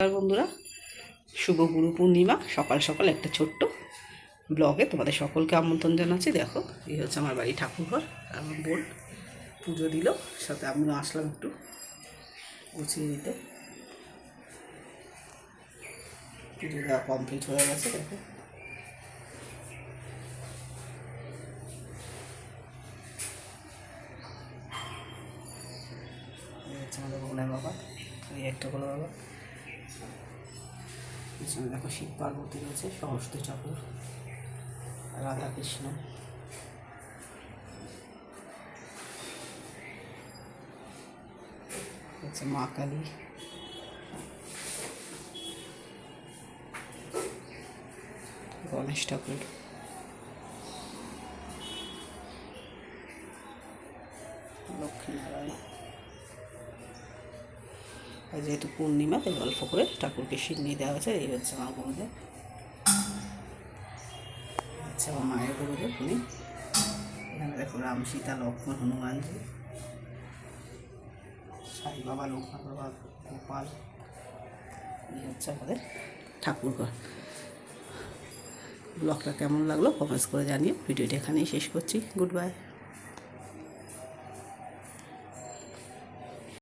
নমস্কার বন্ধুরা। শুভ গুরু পূর্ণিমা। সকাল সকাল একটা ছোট্ট ব্লগে তোমাদের সকলকে আমন্ত্রণ জানাচ্ছি। দেখো, এই হচ্ছে আমার বাড়ি ঠাকুরঘর। আমার বোন পুজো দিল, সাথে আমিও আসলাম একটু গুছিয়ে দিতে পুজো দেওয়া কমপ্লিট হয়ে গেছে, দেখো। আমাদের বোনের বাবা, এই একটা বলো বাবা। পিছনে দেখো শিব পার্বতী রয়েছে সরস্বতী ঠাকুর রাধা কৃষ্ণ হচ্ছে মা কালী। গণেশ ঠাকুর। লক্ষ্মী নারায়ণ। আর যেহেতু পূর্ণিমা, তাই অল্প করে ঠাকুরকে সিন্নি দেওয়া হয়েছে, এই হচ্ছে আমার গুরুদেব। আচ্ছা আমার মায়ের গুরুদেব উনি। এখানে দেখো রাম সীতা, লক্ষ্মণ, হনুমানজি, সাই বাবা লোকনাথ বাবা, গোপাল, এই হচ্ছে আমাদের ঠাকুরঘর। ব্লগটা কেমন লাগল কমেন্টস করে জানিয়ে ভিডিওটা এখানেই শেষ করছি। Good bye.